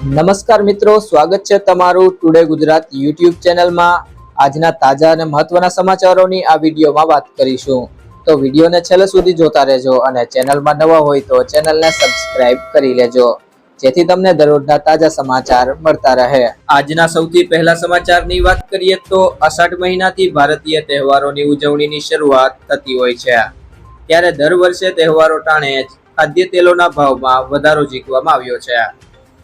નમસ્કાર મિત્રો, સ્વાગત છે તમારું ટુડે ગુજરાત યુટ્યુબ ચેનલમાં. આજના તાજા અને મહત્વના સમાચારોની આ વિડીયોમાં વાત કરીશું. તો વિડીયોને છેલ્લે સુધી જોતા રહેજો અને ચેનલમાં નવા હોય તો ચેનલને સબસ્ક્રાઇબ કરી લેજો, જેથી તમને દરરોજના તાજા સમાચાર મળતા રહે. આજના સૌથી પહેલા સમાચારની વાત કરીએ તો અષાઢ મહિનાથી ભારતીય તહેવારોની ઉજવણીની શરૂઆત થતી હોય છે. ત્યારે દર વર્ષે તહેવારો ટાણે જ ખાદ્ય તેલોના ભાવમાં વધારો ઝીકવામાં આવ્યો છે.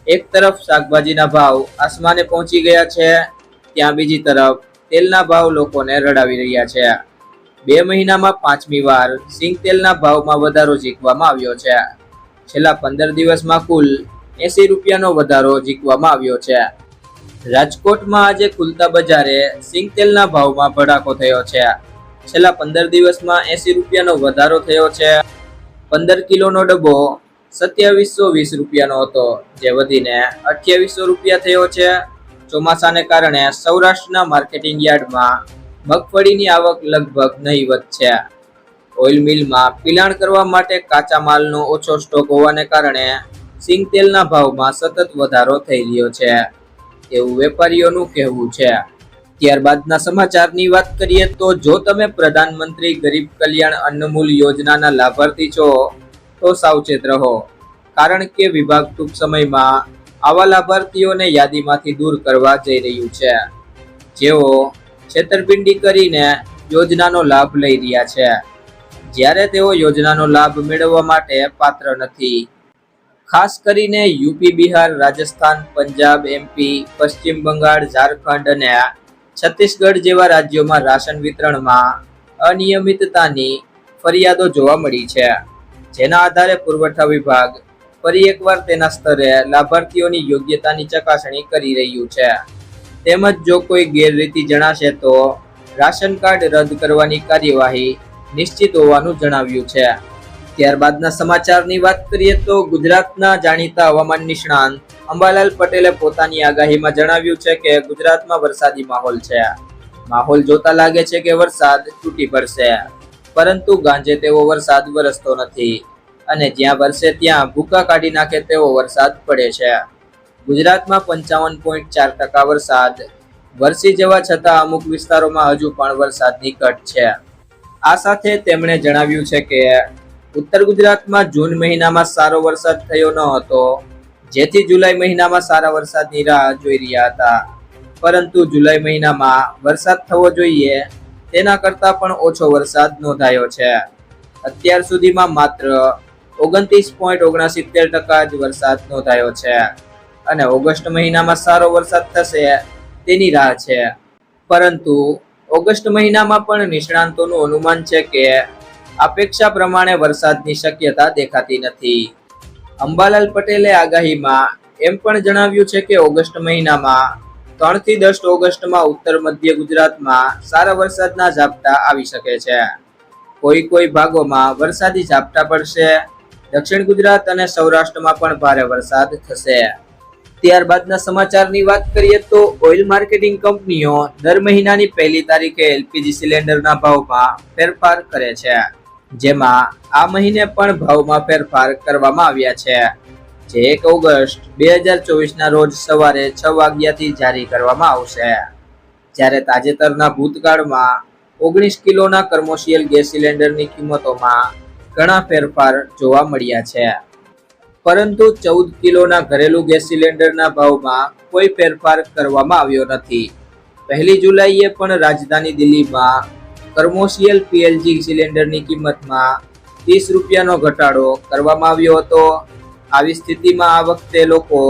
એક તરફ શાકભાજીના ભાવ આસમાને પહોંચી ગયા છે, ત્યાં બીજી તરફ તેલના ભાવ લોકોને રડાવી રહ્યા છે. બે મહિનામાં પાંચમી વાર સિંગ તેલના ભાવમાં વધારો ઝીકવામાં આવ્યો છે. છેલ્લા પંદર દિવસમાં કુલ એસી રૂપિયાનો વધારો ઝીકવામાં આવ્યો છે. રાજકોટમાં આજે ખુલતા બજારે સિંગ તેલના ભાવમાં ભડાકો થયો છે. છેલ્લા પંદર દિવસમાં એસી રૂપિયાનો વધારો થયો છે. પંદર કિલોનો ડબ્બો સત્યાવીસો વીસ રૂપિયાનો હતો, જે વધીને અઠ્યાવીસો રૂપિયા થયો છે. ચોમાસાને કારણે સૌરાષ્ટ્રના માર્કેટિંગ યાર્ડમાં મગફળીની આવક લગભગ નહીવત છે. ઓઇલ મિલમાં પિલાણ કરવા માટે કાચા માલનો ઓછો સ્ટોક હોવાને કારણે સિંગ તેલના ભાવમાં સતત વધારો થઈ રહ્યો છે. એવું વેપારીઓનું કહેવું છે. ત્યારબાદના સમાચારની વાત કરીએ તો જો તમે પ્રધાનમંત્રી ગરીબ કલ્યાણ અન્નમૂલ યોજનાના લાભાર્થી છો તો સાવચેત રહો. કારણ કે વિભાગ ટૂંક સમયમાં આવા લાભાર્થીઓને યાદીમાંથી દૂર કરવા જઈ રહ્યું છે. જેઓ છેતરપિંડી કરીને યોજનાનો લાભ લઈ રહ્યા છે. જ્યારે તેઓ યોજનાનો લાભ મેળવવા માટે પાત્ર નથી. ખાસ કરીને યુપી, બિહાર, રાજસ્થાન, પંજાબ, એમપી, પશ્ચિમ બંગાળ, ઝારખંડ અને છત્તીસગઢ જેવા રાજ્યોમાં રાશન વિતરણમાં અનિયમિતતાની ફરિયાદો જોવા મળી છે. જેના આધારે પુરવઠા વિભાગ ફરી એકવાર તેના સ્તરે લાભાર્થીઓની યોગ્યતાની ચકાસણી કરી રહ્યું છે. તેમજ જો કોઈ ગેરરીતિ જણાશે તો રાશન કાર્ડ રદ કરવાની કાર્યવાહી નિશ્ચિત હોવાનું જણાવ્યું છે. ત્યારબાદના સમાચારની વાત કરીએ તો ગુજરાતના જાણીતા હવામાન નિષ્ણાંત અંબાલાલ પટેલે પોતાની આગાહીમાં જણાવ્યું છે કે ગુજરાતમાં વરસાદી માહોલ છે. માહોલ જોતા લાગે છે કે વરસાદ તૂટી પડશે. પરંતુ ગાંજે તેવો વરસાદ વરસતો નથી અને જ્યાં વરસે ત્યાં ભૂકા કાઢી નાખે તેવો વરસાદ પડે છે. ગુજરાતમાં પંચાવન પોઈન્ટ ચાર ટકા વરસાદ. વરસી જવા છતાં અમુક વિસ્તારોમાં હજુ પણ વરસાદની ઘટ છે. આ સાથે તેમણે જણાવ્યું છે કે, ઉત્તર ગુજરાતમાં જૂન મહિનામાં સારો વરસાદ થયો ન હતો. જેથી જુલાઈ મહિનામાં સારા વરસાદની રાહ જોઈ રહ્યા હતા. પરંતુ જુલાઈ મહિનામાં વરસાદ થવો જોઈએ તેના કરતાં પણ ઓછો વરસાદ નોંધાયો છે. અત્યાર સુધીમાં માત્ર ઓગણત્રીસ પોઈન્ટ ઓગણસિત્તેર ટકા જ વરસાદ નોંધાયો છે અને ઓગસ્ટ મહિનામાં સારો વરસાદ થશે તેની રાહ છે. પરંતુ ઓગસ્ટ મહિનામાં પણ નિષ્ણાંતોનું અનુમાન છે કે અપેક્ષા પ્રમાણે વરસાદની શક્યતા દેખાતી નથી. અંબાલાલ પટેલે આગાહીમાં એમ પણ જણાવ્યું છે કે ઓગસ્ટ મહિનામાં ત્રણથી દસ ઓગસ્ટમાં ઉત્તર મધ્ય ગુજરાતમાં સારા વરસાદના ઝાપટા આવી શકે છે. કોઈ કોઈ ભાગોમાં વરસાદી ઝાપટા પડશે. દક્ષિણ ગુજરાત અને સૌરાષ્ટ્રમાં પણ ભારે વરસાદ થશે. ત્યારબાદના સમાચારની વાત કરીએ તો ઓઇલ માર્કેટિંગ કંપનીઓ દર મહિનાની પહેલી તારીખે એલપીજી સિલિન્ડરના ભાવમાં ફેરફાર કરે છે. જેમાં આ મહિને પણ ભાવમાં ફેરફાર કરવામાં આવ્યા છે. જે એક ઓગસ્ટ બે હજાર ચોવીસના રોજ સવારે છ વાગ્યાથી જારી કરવામાં આવશે. જ્યારે તાજેતરના ભૂતકાળમાં ઓગણીસ કિલોના કર્મોશિયલ ગેસ સિલિન્ડરની કિંમતોમાં ઘણા ફેરફાર જોવા મળ્યા છે. પરંતુ ચૌદ કિલોના ઘરેલું ગેસ સિલિન્ડરના ભાવમાં કોઈ ફેરફાર કરવામાં આવ્યો નથી. પહેલી જુલાઈએ પણ રાજધાની દિલ્હીમાં કર્મોશિયલ પીએલજી સિલિન્ડરની કિંમતમાં ત્રીસ રૂપિયાનો ઘટાડો કરવામાં આવ્યો હતો. આવી સ્થિતિમાં આ વખતે લોકો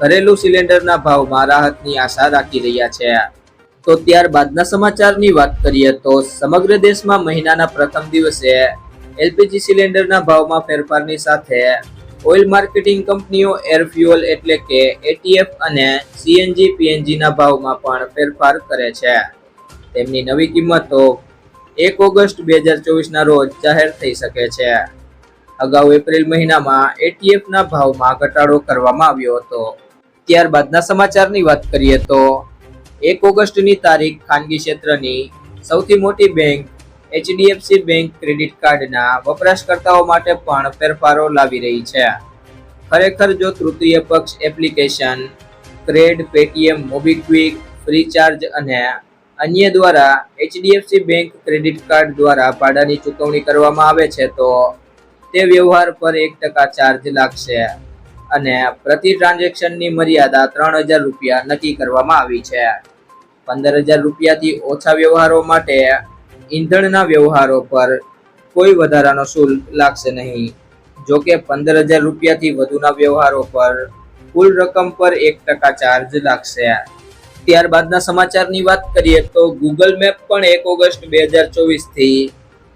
ઘરેલું સિલિન્ડરના ભાવમાં રાહતની આશા રાખી રહ્યા છે. તો ત્યારબાદના સમાચારની વાત કરીએ તો સમગ્ર દેશમાં મહિનાના પ્રથમ દિવસે એલપીજી સિલિન્ડરના ભાવમાં ફેરફારની સાથે ઓઇલ માર્કેટિંગ કંપનીઓ એર ફ્યુઅલ એટલે કે એટીએફ અને સીએનજી, પીએનજીના ભાવમાં પણ ફેરફાર કરે છે. તેમની નવી કિંમતો એક ઓગસ્ટ બે હજાર ચોવીસના રોજ જાહેર થઈ શકે છે. અગાઉ એપ્રિલ મહિનામાં એટીએફના ભાવમાં ઘટાડો કરવામાં આવ્યો હતો. ત્યારબાદના સમાચારની વાત કરીએ તો, એક ઓગસ્ટની તારીખ ખાનગી ક્ષેત્રની સૌથી મોટી બેંક એચડીએફસી બેંક ક્રેડિટ કાર્ડના વપરાશકર્તાઓ માટે પણ ફેરફારો લાવી રહી છે. ખરેખર જો તૃતીય પક્ષ application, Cred, Paytm, MobiKwik, FreeCharge અને અન્ય દ્વારા એચડીએફસી બેંક ક્રેડિટ કાર્ડ દ્વારા ભાડાની ચૂકવણી કરવામાં આવે છે તો તે વ્યવહાર પર એક ટકા ચાર્જ લાગશે. અને પ્રતિ ટ્રાન્ઝેક્શનની મર્યાદા ત્રણ હજાર રૂપિયા નક્કી કરવામાં આવી છે. પંદર હજાર રૂપિયાથી ઓછા વ્યવહારો માટે ઈંધણના વ્યવહારો પર કોઈ વધારાનો શુલ્ક લાગશે નહીં. જો કે પંદર હજાર રૂપિયાથી વધુના વ્યવહારો પર કુલ રકમ પર એક ટકા ચાર્જ લાગશે. ત્યારબાદના સમાચારની વાત કરીએ તો ગૂગલ મેપ પણ એક ઓગસ્ટ બે હજાર ચોવીસથી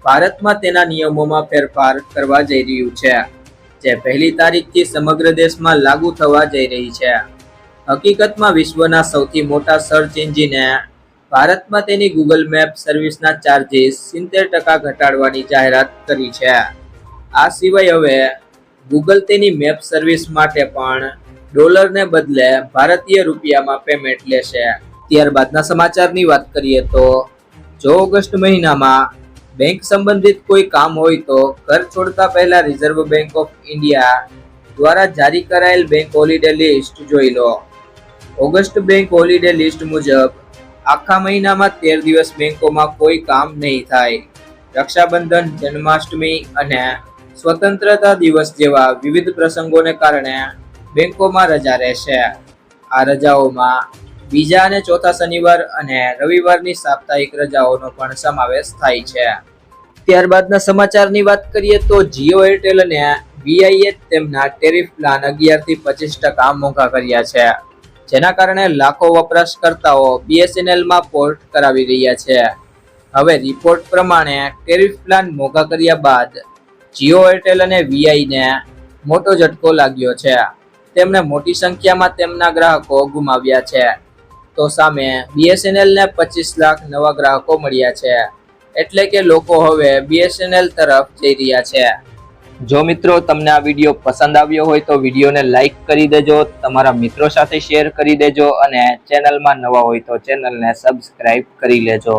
ભારતમાં તેના નિયમોમાં ફેરફાર કરવા જઈ રહ્યું છે, જે પહેલી તારીખથી સમગ્ર દેશમાં લાગુ થવા જઈ રહી છે. હકીકતમાં વિશ્વના સૌથી મોટા સર્ચ એન્જિને ભારતમાં તેની ગૂગલ મેપ સર્વિસના ચાર્જીસ સિત્તેર ટકા ઘટાડવાની જાહેરાત કરી છે. આ સિવાય હવે ગૂગલ તેની મેપ સર્વિસ માટે પણ ડોલરને બદલે ભારતીય રૂપિયામાં પેમેન્ટ લેશે. ત્યારબાદના સમાચારની વાત કરીએ તો, જો ઓગસ્ટ મહિનામાં બેંક સંબંધિત કોઈ કામ હોય તો ઘર છોડતા પહેલા રિઝર્વ બેંક ઓફ ઇન્ડિયા દ્વારા જારી કરાયેલ બેંક હોલિડે લિસ્ટ જોઈ લો. ઓગસ્ટ બેંક હોલિડે લિસ્ટ મુજબ આખા મહિનામાં તેર દિવસ બેંકોમાં કોઈ કામ નહીં થાય. રક્ષાબંધન, જન્માષ્ટમી અને સ્વતંત્રતા દિવસ જેવા વિવિધ પ્રસંગોને કારણે બેંકોમાં રજા રહેશે. આ રજાઓમાં બીજા અને ચોથા શનિવાર અને રવિવારની સાપ્તાહિક રજાઓનો પણ સમાવેશ થાય છે. ત્યારબાદના સમાચારની વાત કરીએ તો જીઓ એરટેલ અને વીઆઈએ તેમના ટેરિફ પ્લાન અગિયારથી પચીસ ટકા મોંઘા કર્યા છે. જેના કારણે લાખો વપરાશકર્તાઓ બીએસએનએલમાં પોર્ટ કરાવી રહ્યા છે. હવે રિપોર્ટ પ્રમાણે ટેરિફ પ્લાન મોંઘા કર્યા બાદ જીઓ એરટેલ અને વીઆઈને મોટો ઝટકો લાગ્યો છે. તેમણે મોટી સંખ્યામાં તેમના ગ્રાહકો ગુમાવ્યા છે. તો સામે બીએસએનએલને પચીસ લાખ નવા ગ્રાહકો મળ્યા છે. એટલે કે લોકો હવે બીએસએનએલ તરફ જઈ રહ્યા છે. જો મિત્રો તમને આ વીડિયો પસંદ આવ્યો હોય તો વિડીયોને લાઈક કરી દેજો, તમારા મિત્રો સાથે શેર કરી દેજો અને ચેનલમાં નવા હોય તો ચેનલને સબસ્ક્રાઈબ કરી લેજો.